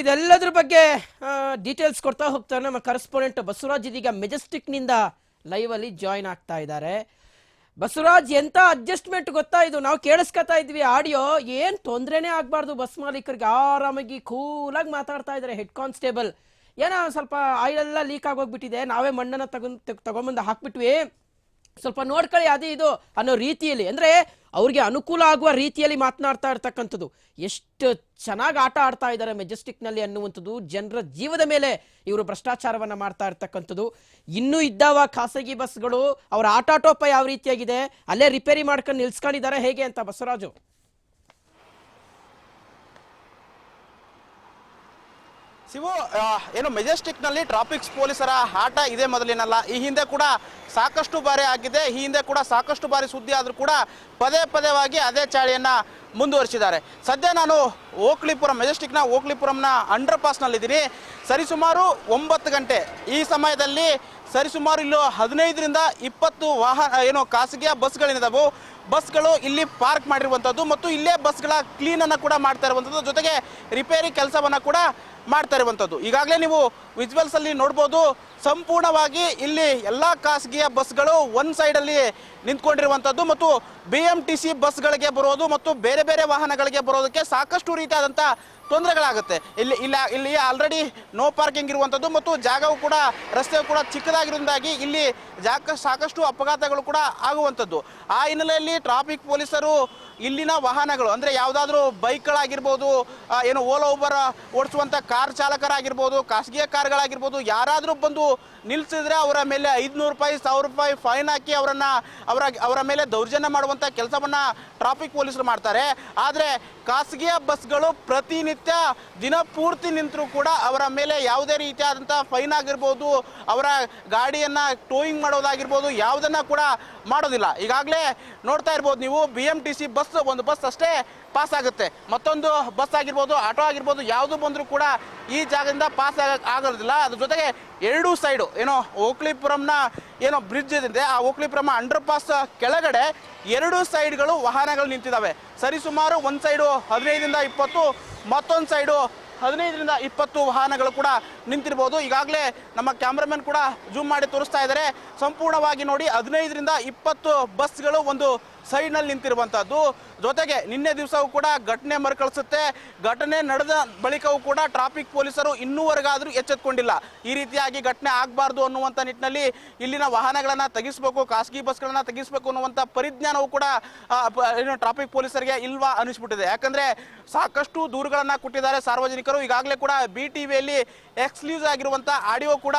ಇದೆಲ್ಲದ್ರ ಬಗ್ಗೆ ಡೀಟೇಲ್ಸ್ ಕೊಡ್ತಾ ಹೋಗ್ತಾರೆ ನಮ್ಮ ಕರೆಸ್ಪಾಂಡೆಂಟ್ ಬಸವರಾಜ್ ಇದೀಗ ಮೆಜೆಸ್ಟಿಕ್ನಿಂದ ಲೈವ್ ಅಲ್ಲಿ ಜಾಯಿನ್ ಆಗ್ತಾ ಇದ್ದಾರೆ. ಬಸವರಾಜ್, ಎಂತ ಅಡ್ಜಸ್ಟ್ಮೆಂಟ್ ಗೊತ್ತಾ ಇದು? ನಾವು ಕೇಳಿಸ್ಕೊತಾ ಇದ್ವಿ ಆಡಿಯೋ ಏನ್ ತೊಂದ್ರೆನೇ ಆಗ್ಬಾರ್ದು ಬಸ್ ಮಾಲೀಕರಿಗೆ. ಆರಾಮಾಗಿ ಕೂಲಾಗಿ ಮಾತಾಡ್ತಾ ಇದ್ದಾರೆ ಹೆಡ್ ಕಾನ್ಸ್ಟೇಬಲ್ ಏನೋ ಸ್ವಲ್ಪ ಆಯಿಲ್ ಎಲ್ಲ ಲೀಕ್ ಆಗೋಗ್ಬಿಟ್ಟಿದೆ ನಾವೇ ಮಣ್ಣನ್ನ ತಗೊಂಡ್, ತಗೊಂಬಂದು ಹಾಕ್ಬಿಟ್ವಿ. ಸ್ವಲ್ಪ ನೋಡ್ಕೊಳ್ಳಿ, ಅದು ಇದು ಅನ್ನೋ ರೀತಿಯಲ್ಲಿ. ಅಂದ್ರೆ ಅವ್ರಿಗೆ ಅನುಕೂಲ ಆಗುವ ರೀತಿಯಲ್ಲಿ ಮಾತನಾಡ್ತಾ ಇರ್ತಕ್ಕಂಥದ್ದು. ಎಷ್ಟು ಚೆನ್ನಾಗಿ ಆಟ ಆಡ್ತಾ ಇದ್ದಾರೆ ಮೆಜೆಸ್ಟಿಕ್ನಲ್ಲಿ ಅನ್ನುವಂಥದ್ದು ಜನರ ಜೀವದ ಮೇಲೆ ಇವರು ಭ್ರಷ್ಟಾಚಾರವನ್ನ ಮಾಡ್ತಾ ಇರ್ತಕ್ಕಂಥದ್ದು. ಇನ್ನೂ ಇದ್ದಾವ ಖಾಸಗಿ ಬಸ್ಗಳು, ಅವರ ಆಟಾಟೋಪ ಯಾವ ರೀತಿಯಾಗಿದೆ, ಅಲ್ಲೇ ರಿಪೇರಿ ಮಾಡ್ಕೊಂಡು ನಿಲ್ಸ್ಕೊಂಡಿದ್ದಾರೆ ಹೇಗೆ ಅಂತ ಬಸವರಾಜು? ಶಿವು ಏನು ಮೆಜೆಸ್ಟಿಕ್ನಲ್ಲಿ ಟ್ರಾಫಿಕ್ಸ್ ಪೊಲೀಸರ ಆಟ ಇದೆ ಮೊದಲಿನಲ್ಲ. ಈ ಹಿಂದೆ ಕೂಡ ಸಾಕಷ್ಟು ಬಾರಿ ಆಗಿದೆ. ಈ ಹಿಂದೆ ಕೂಡ ಸಾಕಷ್ಟು ಬಾರಿ ಸುದ್ದಿ ಆದರೂ ಕೂಡ ಪದೇ ಪದೇವಾಗಿ ಅದೇ ಚಾಳಿಯನ್ನು ಮುಂದುವರಿಸಿದ್ದಾರೆ. ಸದ್ಯ ನಾನು ಓಕ್ಲಿಪುರಂ, ಮೆಜೆಸ್ಟಿಕ್ನ ಓಕ್ಲಿಪುರಂನ ಅಂಡರ್ ಪಾಸ್ನಲ್ಲಿದ್ದೀನಿ ಸರಿಸುಮಾರು ಒಂಬತ್ತು ಗಂಟೆ. ಈ ಸಮಯದಲ್ಲಿ ಸರಿಸುಮಾರು ಇಲ್ಲೂ ಹದಿನೈದರಿಂದ ಇಪ್ಪತ್ತು ವಾಹನ, ಏನು ಖಾಸಗಿಯ ಬಸ್ಗಳೇನಿದಾವು ಬಸ್ಗಳು ಇಲ್ಲಿ ಪಾರ್ಕ್ ಮಾಡಿರುವಂಥದ್ದು ಮತ್ತು ಇಲ್ಲೇ ಬಸ್ಗಳ ಕ್ಲೀನನ್ನು ಕೂಡ ಮಾಡ್ತಾ ಇರುವಂಥದ್ದು, ಜೊತೆಗೆ ರಿಪೇರಿ ಕೆಲಸವನ್ನು ಕೂಡ ಮಾಡ್ತಾ ಇರುವಂಥದ್ದು. ಈಗಾಗಲೇ ನೀವು ವಿಜುವಲ್ಸಲ್ಲಿ ನೋಡ್ಬೋದು, ಸಂಪೂರ್ಣವಾಗಿ ಇಲ್ಲಿ ಎಲ್ಲ ಖಾಸಗಿಯ ಬಸ್ಗಳು ಒನ್ ಸೈಡಲ್ಲಿ ನಿಂತ್ಕೊಂಡಿರುವಂಥದ್ದು ಮತ್ತು ಬಿ ಎಂ ಟಿ ಸಿ ಬಸ್ಗಳಿಗೆ ಬರೋದು ಮತ್ತು ಬೇರೆ ಬೇರೆ ವಾಹನಗಳಿಗೆ ಬರೋದಕ್ಕೆ ಸಾಕಷ್ಟು ರೀತಿಯಾದಂಥ ತೊಂದರೆಗಳಾಗುತ್ತೆ. ಇಲ್ಲಿ, ಇಲ್ಲ, ಇಲ್ಲಿ ಆಲ್ರೆಡಿ ನೋ ಪಾರ್ಕಿಂಗ್ ಇರುವಂಥದ್ದು ಮತ್ತು ಜಾಗವು ಕೂಡ, ರಸ್ತೆಯು ಕೂಡ ಚಿಕ್ಕದಾಗಿರುವುದಾಗಿ ಇಲ್ಲಿ ಜಾಗ ಸಾಕಷ್ಟು ಅಪಘಾತಗಳು ಕೂಡ ಆಗುವಂಥದ್ದು. ಆ ಹಿನ್ನೆಲೆಯಲ್ಲಿ ಟ್ರಾಫಿಕ್ ಪೊಲೀಸರು ಇಲ್ಲಿನ ವಾಹನಗಳು, ಅಂದರೆ ಯಾವುದಾದ್ರೂ ಬೈಕ್ಗಳಾಗಿರ್ಬೋದು ಏನು ಓಲಾ, ಉಬರ್ ಓಡಿಸುವಂಥ ಕಾರ್ ಚಾಲಕರಾಗಿರ್ಬೋದು, ಖಾಸಗಿ ಕಾರ್ಗಳಾಗಿರ್ಬೋದು, ಯಾರಾದರೂ ಬಂದು ನಿಲ್ಲಿಸಿದ್ರೆ ಅವರ ಮೇಲೆ ಐದುನೂರು ರೂಪಾಯಿ, ಸಾವಿರ ರೂಪಾಯಿ ಫೈನ್ ಹಾಕಿ ಅವರನ್ನು, ಅವರ ಅವರ ಮೇಲೆ ದೌರ್ಜನ್ಯ ಮಾಡುವಂಥ ಕೆಲಸವನ್ನ ಟ್ರಾಫಿಕ್ ಪೊಲೀಸರು ಮಾಡ್ತಾರೆ. ಆದರೆ ಖಾಸಗಿಯ ಬಸ್ಗಳು ಪ್ರತಿನಿತ್ಯ ದಿನ ಪೂರ್ತಿ ನಿಂತರೂ ಕೂಡ ಅವರ ಮೇಲೆ ಯಾವುದೇ ರೀತಿಯಾದಂಥ ಫೈನ್ ಆಗಿರ್ಬೋದು, ಅವರ ಗಾಡಿಯನ್ನ ಟೋಯಿಂಗ್ ಮಾಡೋದಾಗಿರ್ಬೋದು, ಯಾವುದನ್ನು ಕೂಡ ಮಾಡೋದಿಲ್ಲ. ಈಗಾಗಲೇ ನೋಡ್ತಾ ಇರ್ಬೋದು ನೀವು B M T C bus ಒಂದು ಬಸ್ ಅಷ್ಟೇ ಪಾಸ್ ಆಗುತ್ತೆ. ಮತ್ತೊಂದು ಬಸ್ ಆಗಿರ್ಬೋದು, ಆಟೋ ಆಗಿರ್ಬೋದು, ಯಾವುದು ಬಂದರೂ ಕೂಡ ಈ ಜಾಗದಿಂದ ಪಾಸ್ ಆಗ ಆಗೋದಿಲ್ಲ. ಅದ್ರ ಜೊತೆಗೆ ಎರಡೂ ಸೈಡು ಏನೋ ಓಕ್ಲಿಪುರಂನ ಏನೋ ಬ್ರಿಡ್ಜ್ ಇದೆ ಆ ಓಕ್ಲಿಪುರಂ ಅಂಡರ್ ಪಾಸ್ ಕೆಳಗಡೆ ಎರಡು ಸೈಡ್ಗಳು ವಾಹನಗಳು ನಿಂತಿದ್ದಾವೆ. ಸರಿಸುಮಾರು ಒಂದು ಸೈಡು ಹದಿನೈದರಿಂದ ಇಪ್ಪತ್ತು, ಮತ್ತೊಂದು ಸೈಡು ಹದಿನೈದರಿಂದ ಇಪ್ಪತ್ತು ವಾಹನಗಳು ಕೂಡ ನಿಂತಿರ್ಬೋದು. ಈಗಾಗಲೇ ನಮ್ಮ ಕ್ಯಾಮ್ರಾಮನ್ ಕೂಡ ಜೂಮ್ ಮಾಡಿ ತೋರಿಸ್ತಾ ಇದ್ದಾರೆ. ಸಂಪೂರ್ಣವಾಗಿ ನೋಡಿ ಹದಿನೈದರಿಂದ ಇಪ್ಪತ್ತು ಬಸ್ಗಳು ಒಂದು ಸೈಡ್ನಲ್ಲಿ ನಿಂತಿರುವಂಥದ್ದು ಜೊತೆಗೆ ನಿನ್ನೆ ದಿವಸವೂ ಕೂಡ ಘಟನೆ ಮರುಕಳಿಸುತ್ತೆ. ಘಟನೆ ನಡೆದ ಬಳಿಕವೂ ಕೂಡ ಟ್ರಾಫಿಕ್ ಪೊಲೀಸರು ಇನ್ನೂವರೆಗಾದರೂ ಎಚ್ಚೆತ್ಕೊಂಡಿಲ್ಲ. ಈ ರೀತಿಯಾಗಿ ಘಟನೆ ಆಗಬಾರ್ದು ಅನ್ನುವಂಥ ನಿಟ್ಟಿನಲ್ಲಿ ಇಲ್ಲಿನ ವಾಹನಗಳನ್ನು ತೆಗೆಸಬೇಕು, ಖಾಸಗಿ ಬಸ್ಗಳನ್ನು ತೆಗೆಸಬೇಕು ಅನ್ನುವಂಥ ಪರಿಜ್ಞಾನವೂ ಕೂಡ ಏನು ಟ್ರಾಫಿಕ್ ಪೊಲೀಸರಿಗೆ ಇಲ್ವಾ ಅನಿಸ್ಬಿಟ್ಟಿದೆ ಯಾಕಂದರೆ ಸಾಕಷ್ಟು ದೂರುಗಳನ್ನು ಕೊಟ್ಟಿದ್ದಾರೆ ಸಾರ್ವಜನಿಕರು. ಈಗಾಗಲೇ ಕೂಡ ಬಿ ಟಿ ವಿಯಲ್ಲಿ ಎಕ್ಸ್ಕ್ಲೂಸ್ ಆಗಿರುವಂಥ ಆಡಿಯೋ ಕೂಡ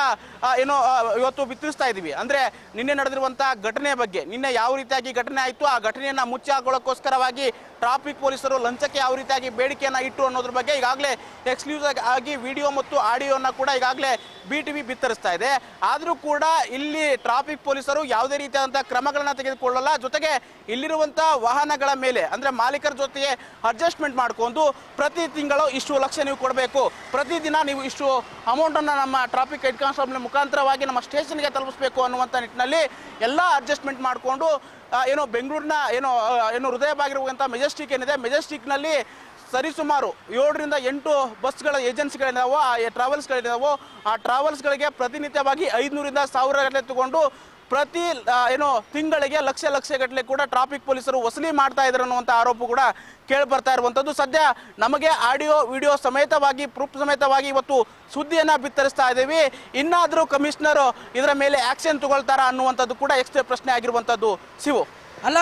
ಏನೋ ಇವತ್ತು ಬಿತ್ತರಿಸ್ತಾ ಇದ್ದೀವಿ ಅಂದ್ರೆ ನಿನ್ನೆ ನಡೆದಿರುವಂಥ ಘಟನೆ ಬಗ್ಗೆ, ನಿನ್ನೆ ಯಾವ ರೀತಿಯಾಗಿ ಘಟನೆ ಆಯಿತು, ಆ ಘಟನೆಯನ್ನ ಮುಚ್ಚಾಕೊಳ್ಳೋಕ್ಕೋಸ್ಕರವಾಗಿ ಟ್ರಾಫಿಕ್ ಪೊಲೀಸರು ಲಂಚಕ್ಕೆ ಯಾವ ರೀತಿಯಾಗಿ ಬೇಡಿಕೆಯನ್ನು ಇಟ್ಟು ಅನ್ನೋದ್ರ ಬಗ್ಗೆ ಈಗಾಗಲೇ ಎಕ್ಸ್ಕ್ಲೂಸ್ ಆಗಿ ವಿಡಿಯೋ ಮತ್ತು ಆಡಿಯೋನ ಕೂಡ ಈಗಾಗಲೇ ಬಿ ಟಿ ವಿ ಬಿತ್ತರಿಸ್ತಾ ಇದೆ. ಆದರೂ ಕೂಡ ಇಲ್ಲಿ ಟ್ರಾಫಿಕ್ ಪೊಲೀಸರು ಯಾವುದೇ ರೀತಿಯಾದಂಥ ಕ್ರಮಗಳನ್ನು ತೆಗೆದುಕೊಳ್ಳಲ್ಲ. ಜೊತೆಗೆ ಇಲ್ಲಿರುವಂಥ ವಾಹನಗಳ ಮೇಲೆ, ಅಂದರೆ ಮಾಲೀಕರ ಜೊತೆಗೆ ಅಡ್ಜಸ್ಟ್ಮೆಂಟ್ ಮಾಡ್ಕೊಂಡು ಪ್ರತಿ ತಿಂಗಳು ಇಷ್ಟು ಲಕ್ಷ ನೀವು ಕೊಡಬೇಕು. ಪ್ರತಿದಿನ ನೀವು ಇಷ್ಟು ಅಮೌಂಟನ್ನು ನಮ್ಮ ಟ್ರಾಫಿಕ್ ಹೆಡ್ ಕಾನ್ಸ್ಟೇಬಲ್ ಮುಖಾಂತರವಾಗಿ ನಮ್ಮ ಸ್ಟೇಷನ್ಗೆ ತಲುಪಿಸಬೇಕು ಅನ್ನುವಂಥ ನಿಟ್ಟಿನಲ್ಲಿ ಎಲ್ಲ ಅಡ್ಜಸ್ಟ್ಮೆಂಟ್ ಮಾಡಿಕೊಂಡು ಏನೋ ಬೆಂಗಳೂರಿನ ಏನೋ ಏನು ಹೃದಯ ಭಾಗಿರುವಂಥ ಮೆಜೆಸ್ಟಿಕ್ ಏನಿದೆ ಮೆಜೆಸ್ಟಿಕ್ನಲ್ಲಿ ಸರಿಸುಮಾರು ಏಳರಿಂದ ಎಂಟು ಬಸ್ಗಳ ಏಜೆನ್ಸಿಗಳೇನಿದಾವೋ ಆ ಟ್ರಾವೆಲ್ಸ್ಗಳಿದಾವೋ ಆ ಟ್ರಾವೆಲ್ಸ್ಗಳಿಗೆ ಪ್ರತಿನಿತ್ಯವಾಗಿ ಐದುನೂರಿಂದ ಸಾವಿರ ಗಟ್ಟಲೆ ತಗೊಂಡು ಪ್ರತಿ ಏನು, ತಿಂಗಳಿಗೆ ಲಕ್ಷ ಲಕ್ಷ ಗಟ್ಟಲೆ ಕೂಡ ಟ್ರಾಫಿಕ್ ಪೊಲೀಸರು ವಸೂಲಿ ಮಾಡ್ತಾ ಇದ್ರು ಅನ್ನುವಂಥ ಆರೋಪ ಕೂಡ ಕೇಳಿ ಬರ್ತಾ ಇರುವಂಥದ್ದು ಸದ್ಯ ನಮಗೆ ಆಡಿಯೋ, ವಿಡಿಯೋ ಸಮೇತವಾಗಿ, ಪ್ರೂಫ್ ಸಮೇತವಾಗಿ ಇವತ್ತು ಸುದ್ದಿಯನ್ನು ಬಿತ್ತರಿಸ್ತಾ ಇದ್ದೀವಿ. ಇನ್ನಾದರೂ ಕಮಿಷನರ್ ಇದರ ಮೇಲೆ ಆ್ಯಕ್ಷನ್ ತಗೊಳ್ತಾರಾ ಅನ್ನುವಂಥದ್ದು ಕೂಡ ಎಕ್ಸ್ಟ್ರಾ ಪ್ರಶ್ನೆ ಆಗಿರುವಂಥದ್ದು. ಶಿವು. ಅಲ್ಲ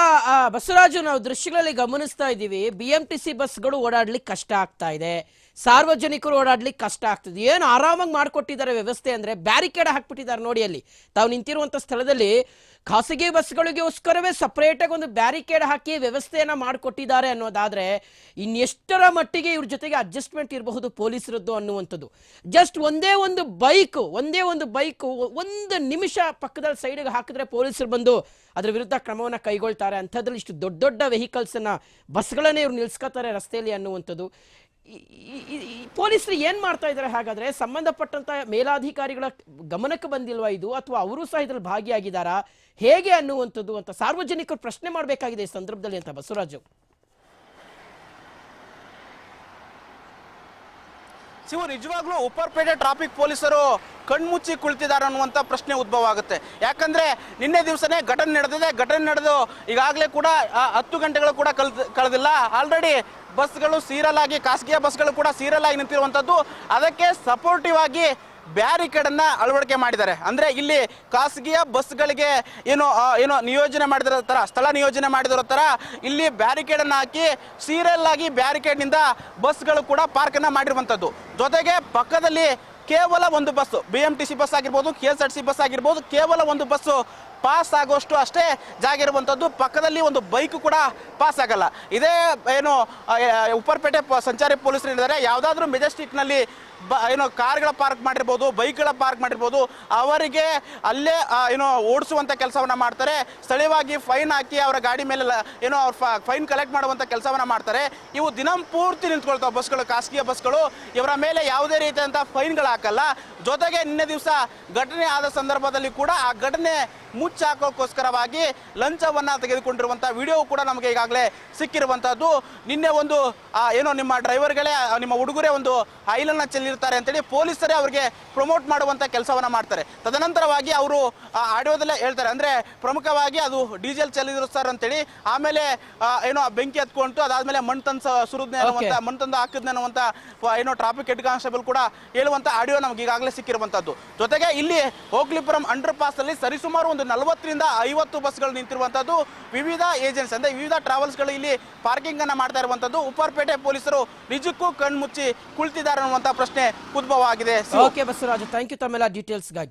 ಬಸವರಾಜು, ನಾವು ದೃಶ್ಯಗಳಲ್ಲಿ ಗಮನಿಸ್ತಾ ಇದ್ದೀವಿ. ಬಿ ಎಂ ಟಿ ಸಿ ಬಸ್ಗಳು ಓಡಾಡಲಿಕ್ಕೆ ಕಷ್ಟ ಆಗ್ತಾ ಇದೆ. ಸಾರ್ವಜನಿಕರು ಓಡಾಡ್ಲಿಕ್ಕೆ ಕಷ್ಟ ಆಗ್ತದೆ. ಏನು ಆರಾಮಾಗಿ ಮಾಡಿಕೊಟ್ಟಿದ್ದಾರೆ ವ್ಯವಸ್ಥೆ ಅಂದರೆ ಬ್ಯಾರಿಕೇಡ್ ಹಾಕ್ಬಿಟ್ಟಿದ್ದಾರೆ ನೋಡಿ ಅಲ್ಲಿ. ತಾವು ನಿಂತಿರುವಂಥ ಸ್ಥಳದಲ್ಲಿ ಖಾಸಗಿ ಬಸ್ಗಳಿಗೋಸ್ಕರವೇ ಸಪ್ರೇಟಾಗಿ ಒಂದು ಬ್ಯಾರಿಕೇಡ್ ಹಾಕಿ ವ್ಯವಸ್ಥೆಯನ್ನು ಮಾಡಿಕೊಟ್ಟಿದ್ದಾರೆ ಅನ್ನೋದಾದರೆ ಇನ್ನೆಷ್ಟರ ಮಟ್ಟಿಗೆ ಇವ್ರ ಜೊತೆಗೆ ಅಡ್ಜಸ್ಟ್ಮೆಂಟ್ ಇರಬಹುದು ಪೊಲೀಸರದ್ದು ಅನ್ನುವಂಥದ್ದು. ಜಸ್ಟ್ ಒಂದೇ ಒಂದು ಬೈಕು, ಒಂದೇ ಒಂದು ಬೈಕು, ಒಂದು ನಿಮಿಷ ಪಕ್ಕದಲ್ಲಿ ಸೈಡಿಗೆ ಹಾಕಿದ್ರೆ ಪೊಲೀಸರು ಬಂದು ಅದರ ವಿರುದ್ಧ ಕ್ರಮವನ್ನು ಕೈಗೊಳ್ತಾರೆ. ಅಂಥದ್ರಲ್ಲಿ ಇಷ್ಟು ದೊಡ್ಡ ದೊಡ್ಡ ವೆಹಿಕಲ್ಸನ್ನು ಬಸ್ಗಳನ್ನೇ ಇವ್ರು ನಿಲ್ಸ್ಕೊತಾರೆ ರಸ್ತೆಯಲ್ಲಿ ಅನ್ನುವಂಥದ್ದು. ಪೊಲೀಸರು ಏನು ಮಾಡ್ತಾ ಇದ್ದಾರೆ ಹಾಗಾದ್ರೆ? ಸಂಬಂಧಪಟ್ಟಂತ ಮೇಲಾಧಿಕಾರಿಗಳ ಗಮನಕ್ಕೆ ಬಂದಿಲ್ವಾ ಇದು? ಅಥವಾ ಅವರು ಸಹ ಇದ್ರಲ್ಲಿ ಭಾಗಿಯಾಗಿದ್ದಾರಾ? ಹೇಗೆ ಅನ್ನುವಂಥದ್ದು ಅಂತ ಸಾರ್ವಜನಿಕರು ಪ್ರಶ್ನೆ ಮಾಡಬೇಕಾಗಿದೆ ಈ ಸಂದರ್ಭದಲ್ಲಿ ಅಂತ ಬಸವರಾಜು. ಶಿವು ನಿಜವಾಗ್ಲೂ ಉಪ್ಪರ್ಪೇಟೆ ಟ್ರಾಫಿಕ್ ಪೊಲೀಸರು ಕಣ್ಮುಚ್ಚಿ ಕುಳಿತಿದ್ದಾರೆ ಅನ್ನುವಂಥ ಪ್ರಶ್ನೆ ಉದ್ಭವ ಆಗುತ್ತೆ. ಯಾಕಂದ್ರೆ ನಿನ್ನೆ ದಿವಸನೇ ಘಟನೆ ನಡೆದಿದೆ. ಘಟನೆ ನಡೆದು ಈಗಾಗಲೇ ಕೂಡ ಹತ್ತು ಗಂಟೆಗಳು ಕೂಡ ಕಳೆದ, ಕಳೆದಿಲ್ಲ. ಆಲ್ರೆಡಿ ಬಸ್ಗಳು ಸೀರಲ್ ಆಗಿ ಖಾಸಗಿಯ ಬಸ್ಗಳು ಕೂಡ ಸೀರಲ್ ಆಗಿ ನಿಂತಿರುವಂಥದ್ದು. ಅದಕ್ಕೆ ಸಪೋರ್ಟಿವ್ ಆಗಿ ಬ್ಯಾರಿಕೇಡ್ ಅನ್ನ ಅಳವಡಿಕೆ ಮಾಡಿದ್ದಾರೆ. ಅಂದ್ರೆ ಇಲ್ಲಿ ಖಾಸಗಿಯ ಬಸ್ಗಳಿಗೆ ಏನು ಏನೋ ನಿಯೋಜನೆ ಮಾಡಿದಿರೋ ತರ ಸ್ಥಳ ನಿಯೋಜನೆ ಮಾಡಿದಿರೋ ತರ ಇಲ್ಲಿ ಬ್ಯಾರಿಕೇಡ್ ಅನ್ನ ಹಾಕಿ ಸೀರಿಯಲ್ ಆಗಿ ಬ್ಯಾರಿಕೇಡ್ನಿಂದ ಬಸ್ಗಳು ಕೂಡ ಪಾರ್ಕ್ ಅನ್ನ ಮಾಡಿರುವಂತದ್ದು ಜೊತೆಗೆ ಪಕ್ಕದಲ್ಲಿ ಕೇವಲ ಒಂದು bus B M T C bus ಆಗಿರ್ಬೋದು K S R T C ಆಗಿರ್ಬೋದು, ಕೇವಲ ಒಂದು ಬಸ್ಸು ಪಾಸ್ ಆಗುವಷ್ಟು ಅಷ್ಟೇ ಜಾಗ ಇರುವಂಥದ್ದು ಪಕ್ಕದಲ್ಲಿ ಒಂದು ಬೈಕ್ ಕೂಡ ಪಾಸ್ ಆಗಲ್ಲ. ಇದೇ, ಏನು ಉಪ್ಪರ್ಪೇಟೆ ಸಂಚಾರಿ ಪೊಲೀಸರು ಹೇಳಿದರೆ ಯಾವುದಾದ್ರೂ ಮೆಜೆಸ್ಟಿಕ್ನಲ್ಲಿ ಬ, ಏನು, ಕಾರ್ಗಳ ಪಾರ್ಕ್ ಮಾಡಿರ್ಬೋದು, ಬೈಕ್ಗಳ ಪಾರ್ಕ್ ಮಾಡಿರ್ಬೋದು, ಅವರಿಗೆ ಅಲ್ಲೇ ಏನು ಓಡಿಸುವಂಥ ಕೆಲಸವನ್ನು ಮಾಡ್ತಾರೆ. ಸ್ಥಳೀಯವಾಗಿ ಫೈನ್ ಹಾಕಿ ಅವರ ಗಾಡಿ ಮೇಲೆ ಏನೋ, ಅವ್ರ ಫೈನ್ ಕಲೆಕ್ಟ್ ಮಾಡುವಂಥ ಕೆಲಸವನ್ನು ಮಾಡ್ತಾರೆ. ಇವು ದಿನಂಪೂರ್ತಿ ನಿಂತ್ಕೊಳ್ತಾವೆ ಬಸ್ಗಳು, ಖಾಸಗಿ ಬಸ್ಗಳು. ಇವರ ಮೇಲೆ ಯಾವುದೇ ರೀತಿಯಾದಂಥ ಫೈನ್ಗಳು ಹಾಕಲ್ಲ. ಜೊತೆಗೆ ನಿನ್ನೆ ದಿವಸ ಘಟನೆ ಆದ ಸಂದರ್ಭದಲ್ಲಿ ಕೂಡ ಆ ಘಟನೆ ಮುಚ್ಚಾಕೋಕ್ಕೋಸ್ಕರವಾಗಿ ಲಂಚವನ್ನು ತೆಗೆದುಕೊಂಡಿರುವಂಥ ವಿಡಿಯೋ ಕೂಡ ನಮಗೆ ಈಗಾಗಲೇ ಸಿಕ್ಕಿರುವಂಥದ್ದು ನಿನ್ನೆ ಒಂದು ಏನೋ ನಿಮ್ಮ ಡ್ರೈವರ್ಗಳೇ ನಿಮ್ಮ ಹುಡುಗರೇ ಒಂದು ಆಯಿಲನ್ನು ಚೆಲ್ಲಿರ್ತಾರೆ ಅಂತೇಳಿ ಪೊಲೀಸರೇ ಅವರಿಗೆ ಪ್ರಮೋಟ್ ಮಾಡುವಂಥ ಕೆಲಸವನ್ನ ಮಾಡ್ತಾರೆ. ತದನಂತರವಾಗಿ ಅವರು ಆಡಿಯೋದಲ್ಲೇ ಹೇಳ್ತಾರೆ. ಅಂದ್ರೆ ಪ್ರಮುಖವಾಗಿ ಅದು ಡೀಸೆಲ್ ಚೆಲ್ಲಿದ್ರು ಸರ್ ಅಂತೇಳಿ ಆಮೇಲೆ ಏನೋ ಬೆಂಕಿ ಹತ್ಕೊಂಡು ಅದಾದ್ಮೇಲೆ ಮಣ್ಣು ತಂದು ಸುರಿದ್ನೆ ಅನ್ನುವಂಥ. ಮಣ್ಣು ತಂದು ಹಾಕಿದ್ನೆ ಅನ್ನುವಂಥ ಏನೋ ಟ್ರಾಫಿಕ್ ಹೆಡ್ ಕಾನ್ಸ್ಟೇಬಲ್ ಕೂಡ ಹೇಳುವಂಥ ಆಡಿಯೋ ನಮ್ಗೆ ಈಗಾಗಲೇ ಸಿಕ್ಕಿರುವಂಥದ್ದು ಜೊತೆಗೆ ಇಲ್ಲಿ ಹೋಗ್ಲಿಪುರಂ ಅಂಡರ್ ಪಾಸ್ ಅಲ್ಲಿ ಸರಿಸುಮಾರು ಒಂದು ನಲವತ್ತರಿಂದ ಐವತ್ತು ಬಸ್ಗಳು ನಿಂತಿರುವಂಥದ್ದು ವಿವಿಧ ಏಜೆನ್ಸಿ ಅಂದ್ರೆ ವಿವಿಧ ಟ್ರಾವೆಲ್ಸ್ಗಳು ಇಲ್ಲಿ ಪಾರ್ಕಿಂಗ್ ಅನ್ನ ಮಾಡ್ತಾ ಇರುವಂಥದ್ದು ಉಪ್ಪರ್ಪೇಟೆ ಪೊಲೀಸರು ನಿಜಕ್ಕೂ ಕಣ್ಮುಚ್ಚಿ ಕುಳಿತಿದ್ದಾರೆ ಅನ್ನುವಂಥ ಪ್ರಶ್ನೆ ಉದ್ಭವ ಆಗಿದೆ. ಓಕೆ ಬಸವರಾಜು. ಥ್ಯಾಂಕ್ ಯು ತಮ್ಮೆಲ್ಲ ಡೀಟೇಲ್ಸ್ಗಾಗಿ